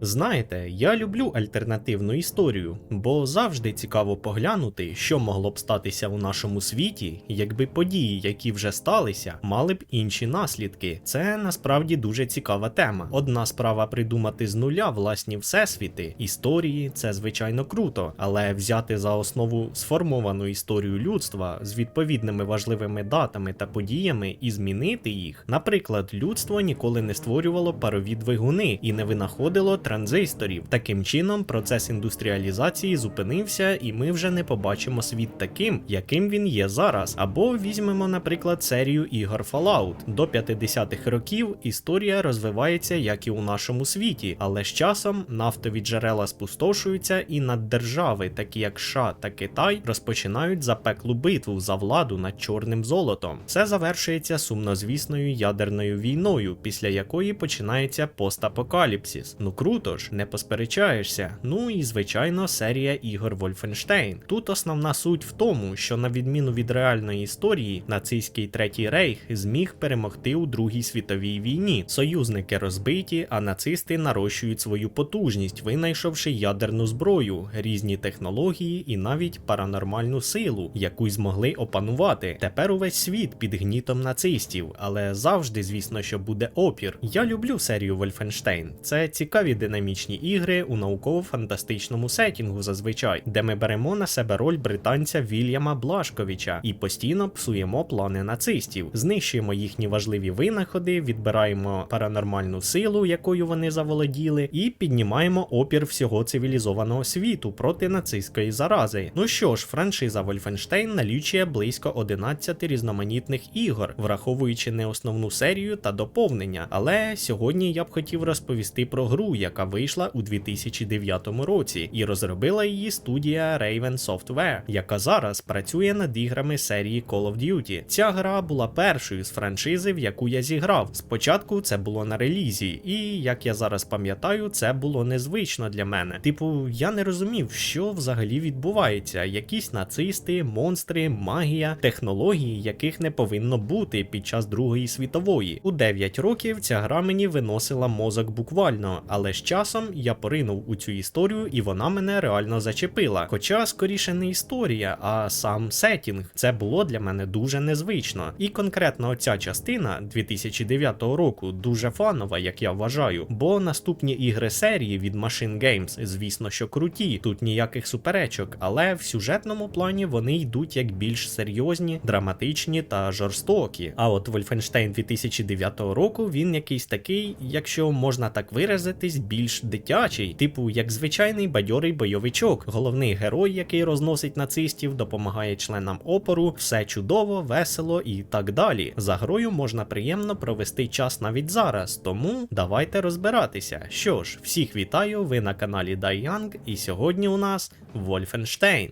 Знаєте, я люблю альтернативну історію, бо завжди цікаво поглянути, що могло б статися у нашому світі, якби події, які вже сталися, мали б інші наслідки. Це насправді дуже цікава тема. Одна справа придумати з нуля власні всесвіти, історії це звичайно круто, але взяти за основу сформовану історію людства з відповідними важливими датами та подіями і змінити їх. Наприклад, людство ніколи не створювало парові двигуни і не винаходило транзисторів. Таким чином, процес індустріалізації зупинився, і ми вже не побачимо світ таким, яким він є зараз. Або візьмемо, наприклад, серію ігор Fallout. До 50-х років історія розвивається як і у нашому світі, але з часом нафтові джерела спустошуються, і наддержави, такі як США та Китай, розпочинають запеклу битву за владу над чорним золотом. Все завершується сумнозвісною ядерною війною, після якої починається постапокаліпсис. Ну круто ж, не посперечаєшся. Ну і звичайно, серія ігор Wolfenstein. Тут основна суть в тому, що на відміну від реальної історії, нацистський третій рейх зміг перемогти у Другій світовій війні. Союзники розбиті, а нацисти нарощують свою потужність, винайшовши ядерну зброю, різні технології і навіть паранормальну силу, яку змогли опанувати. Тепер увесь світ під гнітом нацистів, але завжди, звісно, що буде опір. Я люблю серію Wolfenstein. Це цікаві динамічні ігри у науково-фантастичному сетінгу зазвичай, де ми беремо на себе роль британця Вільяма Блашковича і постійно псуємо плани нацистів, знищуємо їхні важливі винаходи, відбираємо паранормальну силу, якою вони заволоділи, і піднімаємо опір всього цивілізованого світу проти нацистської зарази. Ну що ж, франшиза Wolfenstein налічує близько 11 різноманітних ігор, враховуючи не основну серію та доповнення. Але сьогодні я б хотів розповісти про гру, яка вийшла у 2009 році, і розробила її студія Raven Software, яка зараз працює над іграми серії Call of Duty. Ця гра була першою з франшизи, в яку я зіграв. Спочатку це було на релізі, і як я зараз пам'ятаю, це було незвично для мене. Типу, я не розумів, що взагалі відбувається. Якісь нацисти, монстри, магія, технології, яких не повинно бути під час Другої світової. У 9 років ця гра мені виносила мозок буквально, але з часом я поринув у цю історію, і вона мене реально зачепила. Хоча скоріше не історія, а сам сетінг. Це було для мене дуже незвично. І конкретно оця частина 2009 року дуже фанова, як я вважаю. Бо наступні ігри серії від Machine Games, звісно, що круті, тут ніяких суперечок, але в сюжетному плані вони йдуть як більш серйозні, драматичні та жорстокі. А от Wolfenstein 2009 року він якийсь такий, якщо можна так виразитись, дитячий, типу як звичайний бадьорий бойовичок. Головний герой, який розносить нацистів, допомагає членам опору, все чудово, весело і так далі. За грою можна приємно провести час навіть зараз, тому давайте розбиратися. Що ж, всіх вітаю, ви на каналі Дайянг, і сьогодні у нас Wolfenstein.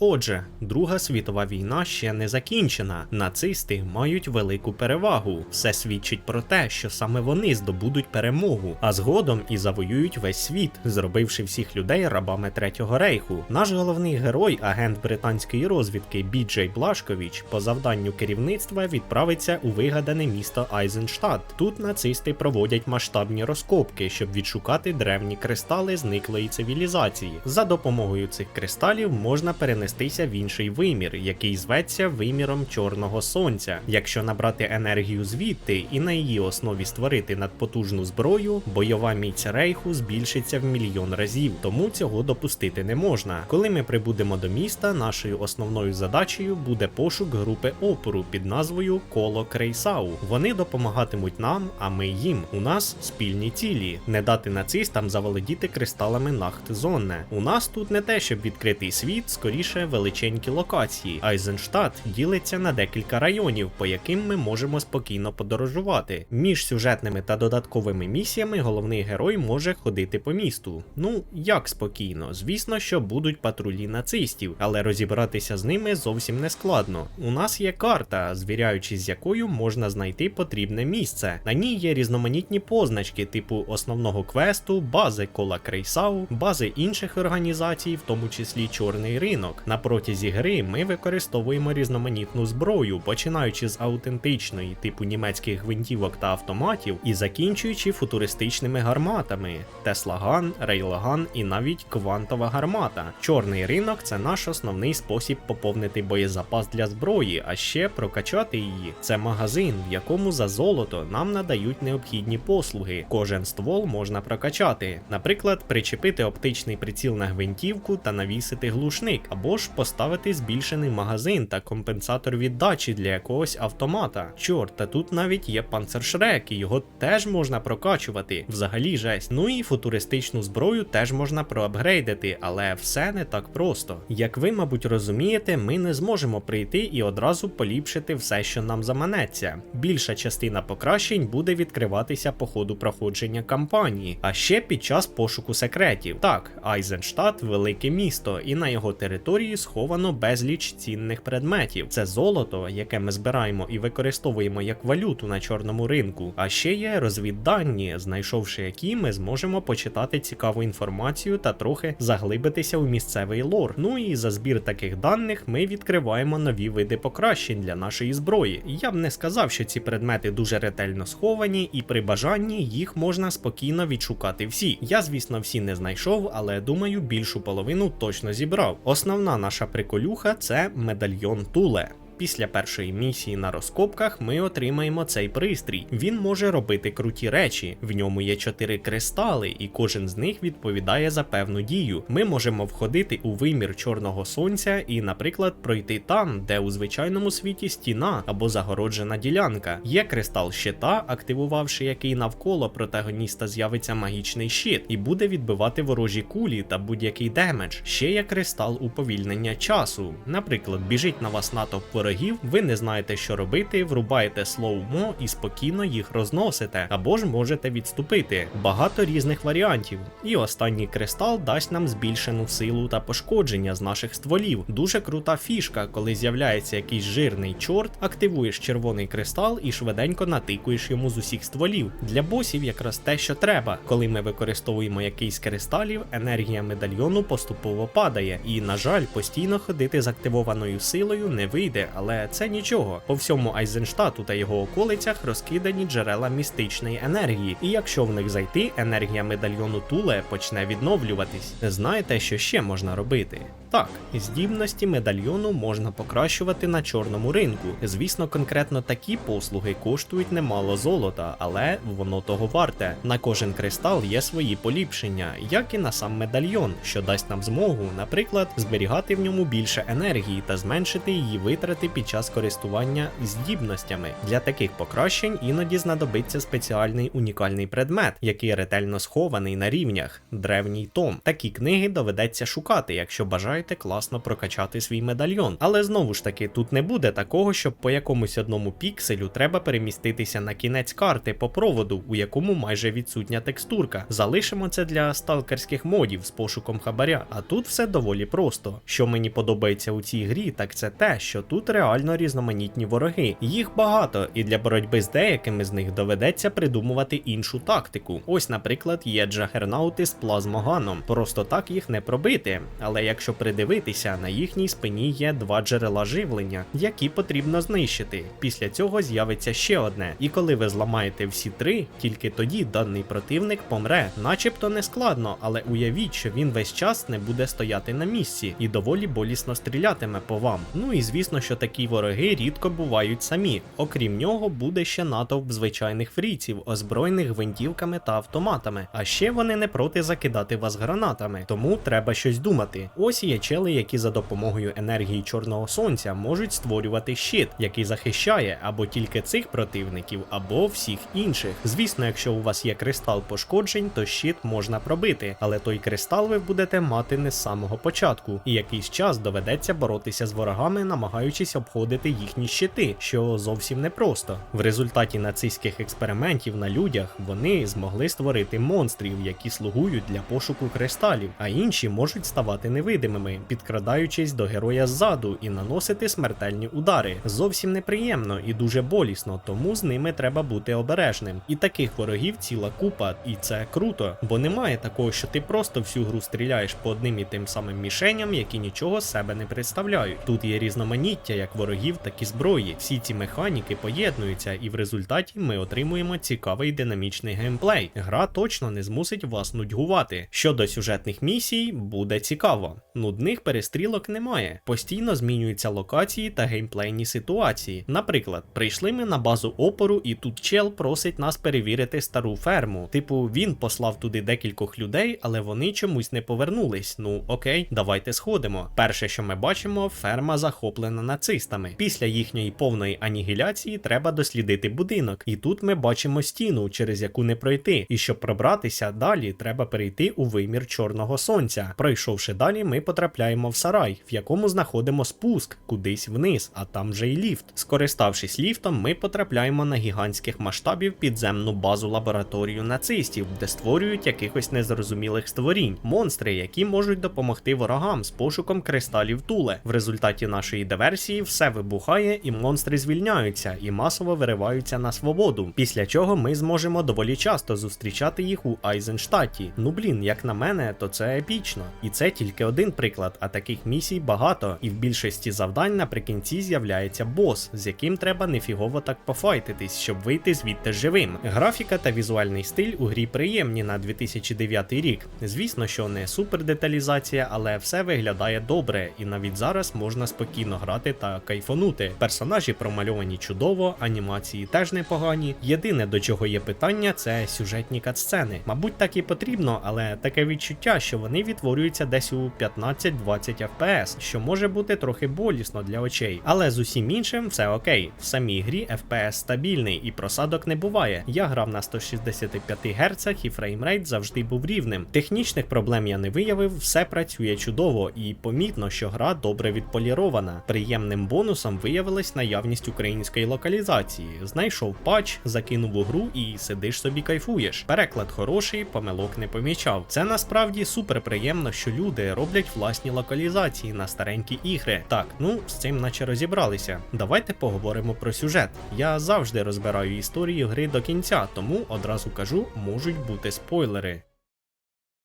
Отже, Друга світова війна ще не закінчена. Нацисти мають велику перевагу. Все свідчить про те, що саме вони здобудуть перемогу, а згодом і завоюють весь світ, зробивши всіх людей рабами третього рейху. Наш головний герой, агент британської розвідки Біджей Блашковіч, по завданню керівництва відправиться у вигадане місто Айзенштадт. Тут нацисти проводять масштабні розкопки, щоб відшукати древні кристали зниклої цивілізації. За допомогою цих кристалів можна перенестися в інший вимір, який зветься виміром Чорного Сонця. Якщо набрати енергію звідти і на її основі створити надпотужну зброю, бойова міць рейху збільшиться в мільйон разів, тому цього допустити не можна. Коли ми прибудемо до міста, нашою основною задачею буде пошук групи опору під назвою Коло Крейсау. Вони допомагатимуть нам, а ми їм. У нас спільні цілі не дати нацистам заволодіти кристалами Нахтзонне. У нас тут не те, щоб відкритий світ, скоріше точніше, величенькі локації. Айзенштадт ділиться на декілька районів, по яким ми можемо спокійно подорожувати. Між сюжетними та додатковими місіями головний герой може ходити по місту. Ну як спокійно, звісно, що будуть патрулі нацистів, але розібратися з ними зовсім не складно. У нас є карта, звіряючись з якою можна знайти потрібне місце. На ній є різноманітні позначки, типу основного квесту, бази кола Крейсау, бази інших організацій, в тому числі Чорний ринок. На протязі гри ми використовуємо різноманітну зброю, починаючи з аутентичної, типу німецьких гвинтівок та автоматів, і закінчуючи футуристичними гарматами: Теслаган, Рейлган і навіть квантова гармата. Чорний ринок це наш основний спосіб поповнити боєзапас для зброї, а ще прокачати її. Це магазин, в якому за золото нам надають необхідні послуги. Кожен ствол можна прокачати, наприклад, причепити оптичний приціл на гвинтівку та навісити глушник, або ж поставити збільшений магазин та компенсатор віддачі для якогось автомата. Чорт, та тут навіть є панцершрек, і його теж можна прокачувати. Взагалі жесть. Ну і футуристичну зброю теж можна проапгрейдити, але все не так просто. Як ви, мабуть, розумієте, ми не зможемо прийти і одразу поліпшити все, що нам заманеться. Більша частина покращень буде відкриватися по ходу проходження кампанії, а ще під час пошуку секретів. Так, Айзенштадт велике місто, і на його території сховано безліч цінних предметів. Це золото, яке ми збираємо і використовуємо як валюту на чорному ринку. А ще є розвіддані, знайшовши які ми зможемо почитати цікаву інформацію та трохи заглибитися у місцевий лор. Ну і за збір таких даних ми відкриваємо нові види покращень для нашої зброї. Я б не сказав, що ці предмети дуже ретельно сховані, і при бажанні їх можна спокійно відшукати всі. Я, звісно, всі не знайшов, але думаю, більшу половину точно зібрав. Основна наша приколюха це медальйон Туле. Після першої місії на розкопках ми отримаємо цей пристрій. Він може робити круті речі. В ньому є чотири кристали, і кожен з них відповідає за певну дію. Ми можемо входити у вимір чорного сонця і, наприклад, пройти там, де у звичайному світі стіна або загороджена ділянка. Є кристал щита, активувавши який навколо протагоніста з'явиться магічний щит і буде відбивати ворожі кулі та будь-який демедж. Ще є кристал уповільнення часу. Наприклад, біжить на вас натовп ворогів, ви не знаєте, що робити, врубаєте слоумо і спокійно їх розносите, або ж можете відступити. Багато різних варіантів. І останній кристал дасть нам збільшену силу та пошкодження з наших стволів. Дуже крута фішка, коли з'являється якийсь жирний чорт, активуєш червоний кристал і швиденько натикуєш йому з усіх стволів. Для босів якраз те, що треба. Коли ми використовуємо якийсь кристалів, енергія медальйону поступово падає, і, на жаль, постійно ходити з активованою силою не вийде, але це нічого. По всьому Айзенштату та його околицях розкидані джерела містичної енергії, і якщо в них зайти, енергія медальйону Туле почне відновлюватись. Знаєте, що ще можна робити? Так, здібності медальйону можна покращувати на чорному ринку. Звісно, конкретно такі послуги коштують немало золота, але воно того варте. На кожен кристал є свої поліпшення, як і на сам медальйон, що дасть нам змогу, наприклад, зберігати в ньому більше енергії та зменшити її витрати під час користування здібностями. Для таких покращень іноді знадобиться спеціальний унікальний предмет, який ретельно схований на рівнях древній том. Такі книги доведеться шукати, якщо бажаєте класно прокачати свій медальйон. Але знову ж таки, тут не буде такого, щоб по якомусь одному пікселю треба переміститися на кінець карти по проводу, у якому майже відсутня текстурка. Залишимо це для сталкерських модів з пошуком хабаря. А тут все доволі просто. Що мені подобається у цій грі, так це те, що тут реально різноманітні вороги. Їх багато, і для боротьби з деякими з них доведеться придумувати іншу тактику. Ось, наприклад, є джагернаути з плазмоганом. Просто так їх не пробити. Але якщо придивитися, на їхній спині є два джерела живлення, які потрібно знищити. Після цього з'явиться ще одне. І коли ви зламаєте всі три, тільки тоді даний противник помре. Начебто не складно, але уявіть, що він весь час не буде стояти на місці і доволі болісно стрілятиме по вам. Ну і звісно, що такі вороги рідко бувають самі. Окрім нього, буде ще натовп звичайних фріців, озброєних гвинтівками та автоматами. А ще вони не проти закидати вас гранатами, тому треба щось думати. Ось є Є чели, які за допомогою енергії чорного сонця можуть створювати щит, який захищає або тільки цих противників, або всіх інших. Звісно, якщо у вас є кристал пошкоджень, то щит можна пробити, але той кристал ви будете мати не з самого початку, і якийсь час доведеться боротися з ворогами, намагаючись обходити їхні щити, що зовсім непросто. В результаті нацистських експериментів на людях вони змогли створити монстрів, які слугують для пошуку кристалів, а інші можуть ставати невидимими, підкрадаючись до героя ззаду і наносити смертельні удари. Зовсім неприємно і дуже болісно, тому з ними треба бути обережним. І таких ворогів ціла купа, і це круто, бо немає такого, що ти просто всю гру стріляєш по одним і тим самим мішеням, які нічого з себе не представляють. Тут є різноманіття як ворогів, так і зброї. Всі ці механіки поєднуються, і в результаті ми отримуємо цікавий динамічний геймплей. Гра точно не змусить вас нудьгувати. Щодо сюжетних місій, буде цікаво. Нудних перестрілок немає. Постійно змінюються локації та геймплейні ситуації. Наприклад, прийшли ми на базу опору, і тут чел просить нас перевірити стару ферму. Типу, він послав туди декількох людей, але вони чомусь не повернулись. Ну окей, давайте сходимо. Перше, що ми бачимо, ферма захоплена нацистами. Після їхньої повної анігіляції треба дослідити будинок. І тут ми бачимо стіну, через яку не пройти. І щоб пробратися далі, треба перейти у вимір чорного сонця. Пройшовши далі, ми потрапляємо в сарай, в якому знаходимо спуск кудись вниз, а там вже й ліфт. Скориставшись ліфтом, ми потрапляємо на гігантських масштабів підземну базу лабораторію нацистів, де створюють якихось незрозумілих створінь, монстри, які можуть допомогти ворогам з пошуком кристалів Туле. В результаті нашої диверсії все вибухає, і монстри звільняються і масово вириваються на свободу. Після чого ми зможемо доволі часто зустрічати їх у Айзенштаті. Ну блін, як на мене, то це епічно. І це тільки один приклад, а таких місій багато. І в більшості завдань наприкінці з'являється бос, з яким треба нефігово так пофайтитись, щоб вийти звідти живим. Графіка та візуальний стиль у грі приємні на 2009 рік. Звісно, що не супер деталізація, але все виглядає добре, і навіть зараз можна спокійно грати та кайфонути. Персонажі промальовані чудово, анімації теж непогані. Єдине до чого є питання, це сюжетні катсцени. Мабуть, так і потрібно, але таке відчуття, що вони відтворюються десь у 15-20 FPS, що може бути трохи болісно для очей. Але з усім іншим все окей. В самій грі FPS стабільний і просадок не буває. Я грав на 165 Гц і фреймрейт завжди був рівним. Технічних проблем я не виявив, все працює чудово і помітно, що гра добре відполірована. Приємним бонусом виявилась наявність української локалізації. Знайшов патч, закинув у гру і сидиш собі кайфуєш. Переклад хороший, помилок не помічав. Це насправді супер приємно, що люди роблять власні локалізації на старенькі ігри. Так, ну з цим наче розібралися. Давайте поговоримо про сюжет. Я завжди розбираю історію гри до кінця, тому одразу кажу, можуть бути спойлери.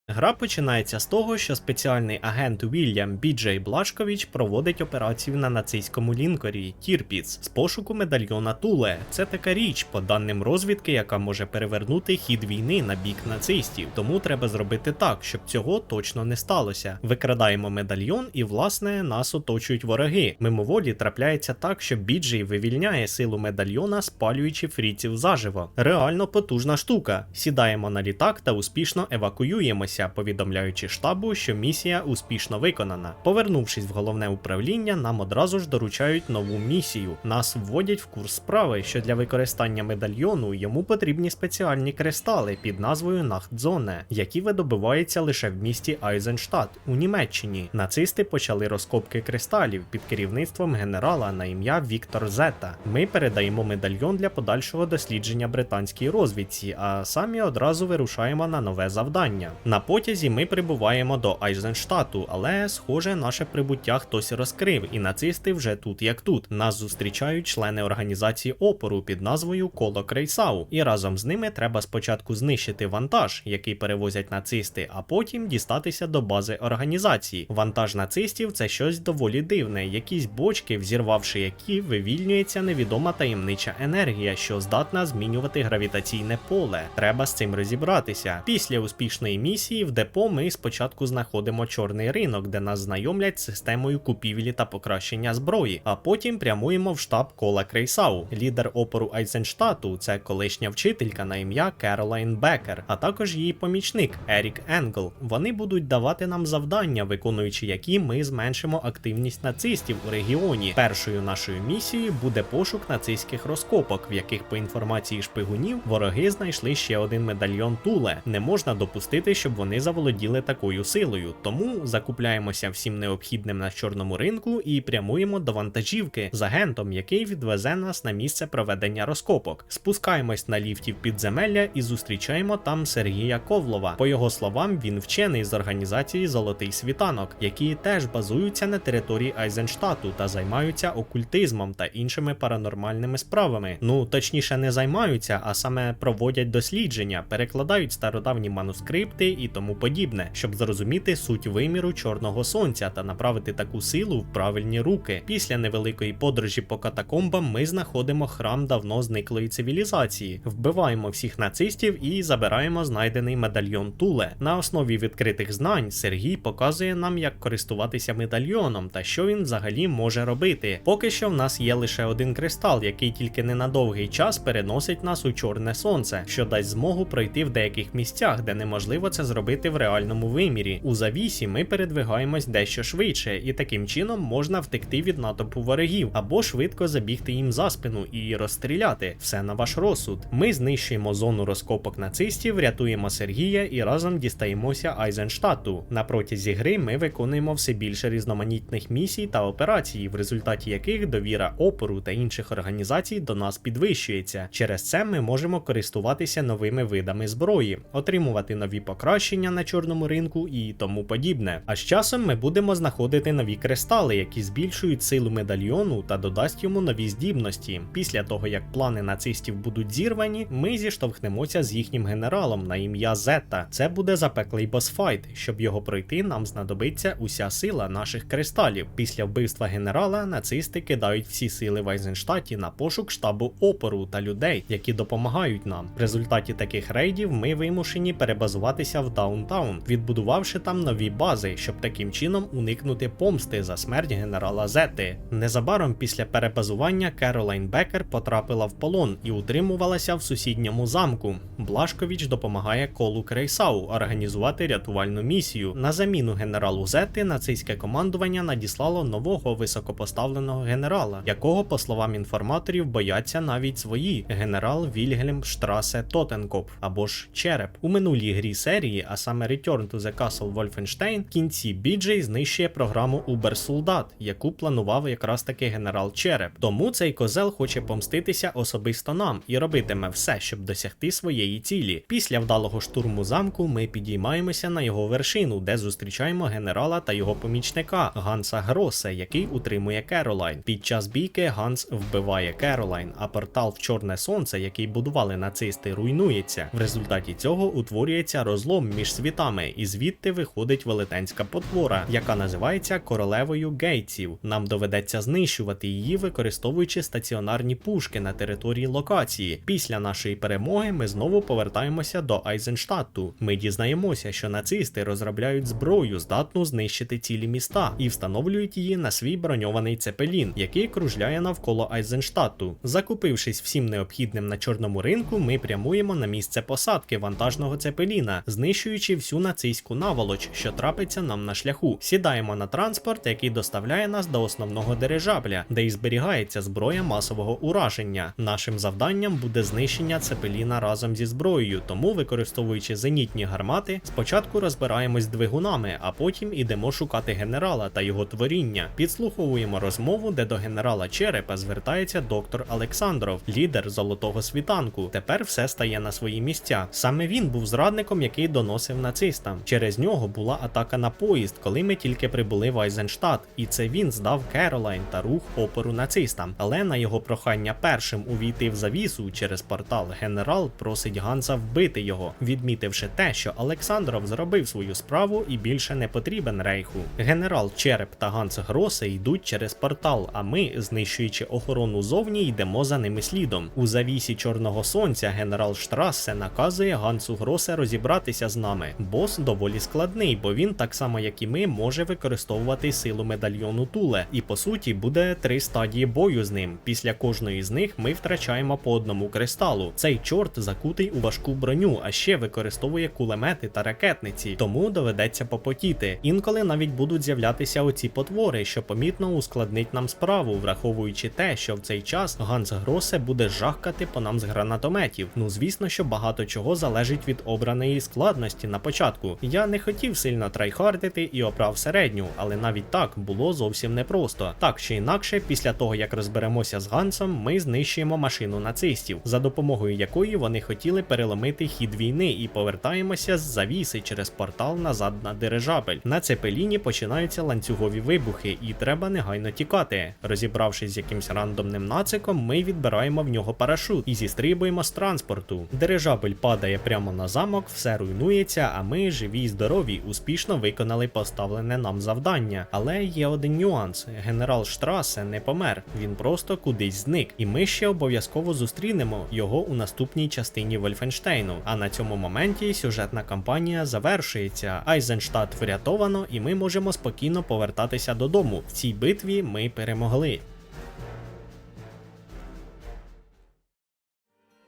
Гра починається з того, що спеціальний агент Вільям Біджей Блашкович проводить операцію на нацистському лінкорі Тірпіц з пошуку медальйона Туле. Це така річ, по даним розвідки, яка може перевернути хід війни на бік нацистів. Тому треба зробити так, щоб цього точно не сталося. Викрадаємо медальйон, і власне нас оточують вороги. Мимоволі трапляється так, що Біджей вивільняє силу медальйона, спалюючи фріців заживо. Реально потужна штука. Сідаємо на літак та успішно евакуюємося повідомляючи штабу, що місія успішно виконана. Повернувшись в головне управління, нам одразу ж доручають нову місію. Нас вводять в курс справи, що для використання медальйону йому потрібні спеціальні кристали під назвою Нахтзоне, які видобуваються лише в місті Айзенштадт у Німеччині. Нацисти почали розкопки кристалів під керівництвом генерала на ім'я Віктор Зета. Ми передаємо медальйон для подальшого дослідження британській розвідці, а самі одразу вирушаємо на нове завдання. На потязі ми прибуваємо до Айзенштату, але, схоже, наше прибуття хтось розкрив, і нацисти вже тут як тут. Нас зустрічають члени організації опору під назвою Коло Крейсау, і разом з ними треба спочатку знищити вантаж, який перевозять нацисти, а потім дістатися до бази організації. Вантаж нацистів це щось доволі дивне, якісь бочки, взірвавши які вивільнюється невідома таємнича енергія, що здатна змінювати гравітаційне поле. Треба з цим розібратися. Після успішної місії місії в депо ми спочатку знаходимо чорний ринок, де нас знайомлять з системою купівлі та покращення зброї, а потім прямуємо в штаб Кола Крейсау. Лідер опору Айзенштату це колишня вчителька на ім'я Керолайн Бекер, а також її помічник Ерік Енгл. Вони будуть давати нам завдання, виконуючи які ми зменшимо активність нацистів у регіоні. Першою нашою місією буде пошук нацистських розкопок, в яких по інформації шпигунів вороги знайшли ще один медальйон Туле. Не можна допустити, щоб вони заволоділи такою силою. Тому закупляємося всім необхідним на чорному ринку і прямуємо до вантажівки з агентом, який відвезе нас на місце проведення розкопок. Спускаємось на ліфті в підземелля і зустрічаємо там Сергія Ковлова. По його словам, він вчений з організації Золотий світанок, які теж базуються на території Айзенштату та займаються окультизмом та іншими паранормальними справами. Ну точніше, не займаються, а саме проводять дослідження, перекладають стародавні манускрипти і тому подібне, щоб зрозуміти суть виміру чорного сонця та направити таку силу в правильні руки. Після невеликої подорожі по катакомбам ми знаходимо храм давно зниклої цивілізації, вбиваємо всіх нацистів і забираємо знайдений медальйон Туле. На основі відкритих знань Сергій показує нам, як користуватися медальйоном та що він взагалі може робити. Поки що в нас є лише один кристал, який тільки не на довгий час переносить нас у чорне сонце, що дасть змогу пройти в деяких місцях, де неможливо це зробити в реальному вимірі. У завісі ми передвигаємось дещо швидше, і таким чином можна втекти від натовпу ворогів або швидко забігти їм за спину і розстріляти. Все на ваш розсуд. Ми знищуємо зону розкопок нацистів, рятуємо Сергія і разом дістаємося Айзенштату. На протязі гри ми виконуємо все більше різноманітних місій та операцій, в результаті яких довіра опору та інших організацій до нас підвищується. Через це ми можемо користуватися новими видами зброї, отримувати нові покращення на чорному ринку і тому подібне. А з часом ми будемо знаходити нові кристали, які збільшують силу медальйону та додасть йому нові здібності. Після того як плани нацистів будуть зірвані, ми зіштовхнемося з їхнім генералом на ім'я Зетта. Це буде запеклий босфайт. Щоб його пройти, нам знадобиться уся сила наших кристалів. Після вбивства генерала нацисти кидають всі сили в Айзенштаті на пошук штабу опору та людей, які допомагають нам. В результаті таких рейдів ми вимушені перебазуватися в Даунтаун, відбудувавши там нові бази, щоб таким чином уникнути помсти за смерть генерала Зети. Незабаром після перебазування Керолайн Бекер потрапила в полон і утримувалася в сусідньому замку. Блашковіч допомагає колу Крейсау організувати рятувальну місію. На заміну генералу Зети нацистське командування надіслало нового високопоставленого генерала, якого, по словам інформаторів, бояться навіть свої генерал Вільгельм Штрасе Тотенкоп або ж Череп. У минулій грі серії, а саме Return to the Castle Wolfenstein, в кінці Біджей знищує програму Убер Солдат, яку планував якраз таки генерал Череп. Тому цей козел хоче помститися особисто нам і робитиме все, щоб досягти своєї цілі. Після вдалого штурму замку ми підіймаємося на його вершину, де зустрічаємо генерала та його помічника Ганса Гросе, який утримує Керолайн. Під час бійки Ганс вбиває Керолайн, а портал в Чорне Сонце, який будували нацисти, руйнується. В результаті цього утворюється розлом між світами, і звідти виходить велетенська потвора, яка називається королевою гейтсів. Нам доведеться знищувати її, використовуючи стаціонарні пушки на території локації. Після нашої перемоги ми знову повертаємося до Айзенштадту. Ми дізнаємося, що нацисти розробляють зброю, здатну знищити цілі міста, і встановлюють її на свій броньований цепелін, який кружляє навколо Айзенштадту. Закупившись всім необхідним на чорному ринку, ми прямуємо на місце посадки вантажного цепеліна, знищуючи всю нацистську наволоч, що трапиться нам на шляху. Сідаємо на транспорт, який доставляє нас до основного дирижабля, де і зберігається зброя масового ураження. Нашим завданням буде знищення цепеліна разом зі зброєю, тому, використовуючи зенітні гармати, спочатку розбираємось двигунами, а потім ідемо шукати генерала та його творіння. Підслуховуємо розмову, де до генерала Черепа звертається доктор Олександров, лідер золотого світанку. Тепер все стає на свої місця. Саме він був зрадником, який доносив нацистам. Через нього була атака на поїзд, коли ми тільки прибули в Айзенштадт, і це він здав Керолайн та рух опору нацистам. Але на його прохання першим увійти в завісу через портал генерал просить Ганса вбити його, відмітивши те, що Олександров зробив свою справу і більше не потрібен рейху. Генерал Череп та Ганс Гросе йдуть через портал, а ми, знищуючи охорону зовні, йдемо за ними слідом. У завісі чорного сонця генерал Штрассе наказує Гансу Гросе розібратися з нами. Бос доволі складний, бо він так само, як і ми, може використовувати силу медальйону Туле. І по суті буде три стадії бою з ним. Після кожної з них ми втрачаємо по одному кристалу. Цей чорт закутий у важку броню, а ще використовує кулемети та ракетниці, тому доведеться попотіти. Інколи навіть будуть з'являтися оці потвори, що помітно ускладнить нам справу, враховуючи те, що в цей час Ганс Гросе буде жахкати по нам з гранатометів. Ну звісно, що багато чого залежить від обраної складності на початку. Я не хотів сильно трайхардити і обрав середню, але навіть так було зовсім непросто. Так чи інакше, після того як розберемося з Гансом, ми знищуємо машину нацистів, за допомогою якої вони хотіли переломити хід війни і повертаємося з завіси через портал назад на дирижабель. На цепеліні починаються ланцюгові вибухи, і треба негайно тікати. Розібравшись з якимсь рандомним нациком, ми відбираємо в нього парашут і зістрибуємо з транспорту. Дирижабель падає прямо на замок, все руйнується, а ми, живі й здорові, успішно виконали поставлене нам завдання. Але є один нюанс: генерал Штрасе не помер, він просто кудись зник, і ми ще обов'язково зустрінемо його у наступній частині Вольфенштейну. А на цьому моменті сюжетна кампанія завершується. Айзенштадт врятовано, і ми можемо спокійно повертатися додому. В цій битві ми перемогли.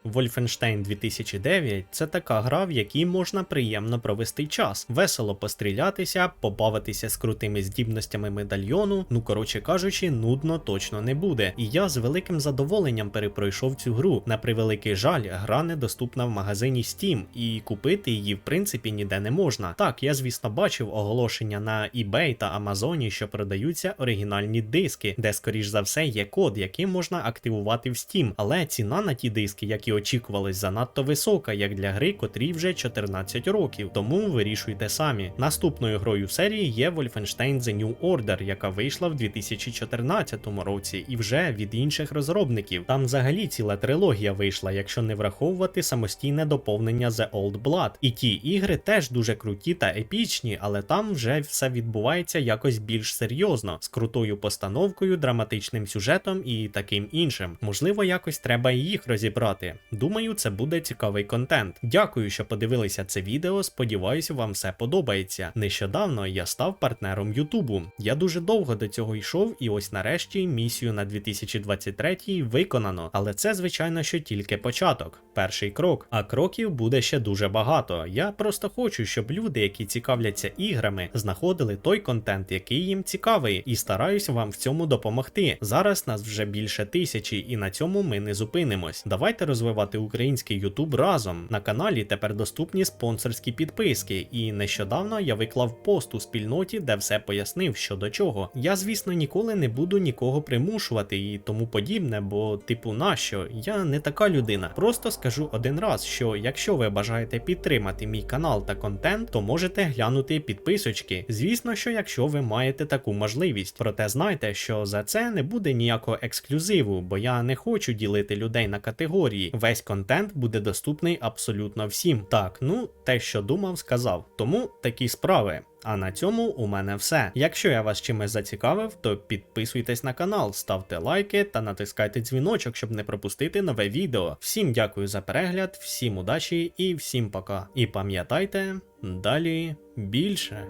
Wolfenstein 2009 це така гра, в якій можна приємно провести час, весело пострілятися, побавитися з крутими здібностями медальйону. Ну коротше кажучи, нудно точно не буде. І я з великим задоволенням перепройшов цю гру. На превеликий жаль, гра недоступна в магазині Steam, і купити її в принципі ніде не можна. Так, я звісно бачив оголошення на eBay та Amazon, що продаються оригінальні диски, де скоріш за все є код, який можна активувати в Steam, але ціна на ті диски, як і очікувалось, занадто висока, як для гри, котрій вже 14 років. Тому вирішуйте самі. Наступною грою серії є Wolfenstein The New Order, яка вийшла в 2014 році, і вже від інших розробників. Там взагалі ціла трилогія вийшла, якщо не враховувати самостійне доповнення The Old Blood. І ті ігри теж дуже круті та епічні, але там вже все відбувається якось більш серйозно, з крутою постановкою, драматичним сюжетом і таким іншим. Можливо, якось треба і їх розібрати. Думаю, це буде цікавий контент. Дякую, що подивилися це відео. Сподіваюся, вам все подобається. Нещодавно я став партнером Ютубу. Я дуже довго до цього йшов, і ось нарешті місію на 2023 виконано. Але це, звичайно, що тільки початок, перший крок. А кроків буде ще дуже багато. Я просто хочу, щоб люди, які цікавляться іграми, знаходили той контент, який їм цікавий, і стараюсь вам в цьому допомогти. Зараз нас вже більше тисячі, і на цьому ми не зупинимось. Давайте розвивати український Ютуб разом. На каналі тепер доступні спонсорські підписки, і нещодавно я виклав пост у спільноті, де все пояснив, що до чого. Я, звісно, ніколи не буду нікого примушувати і тому подібне, бо, типу, нащо? Я не така людина. Просто скажу один раз, що якщо ви бажаєте підтримати мій канал та контент, то можете глянути підписочки. Звісно, що якщо ви маєте таку можливість, проте знайте, що за це не буде ніякого ексклюзиву, бо я не хочу ділити людей на категорії. Весь контент буде доступний абсолютно всім. Так, ну те, що думав, сказав. Тому такі справи. А на цьому у мене все. Якщо я вас чимось зацікавив, то підписуйтесь на канал, ставте лайки та натискайте дзвіночок, щоб не пропустити нове відео. Всім дякую за перегляд, всім удачі і всім пока. І пам'ятайте, далі більше.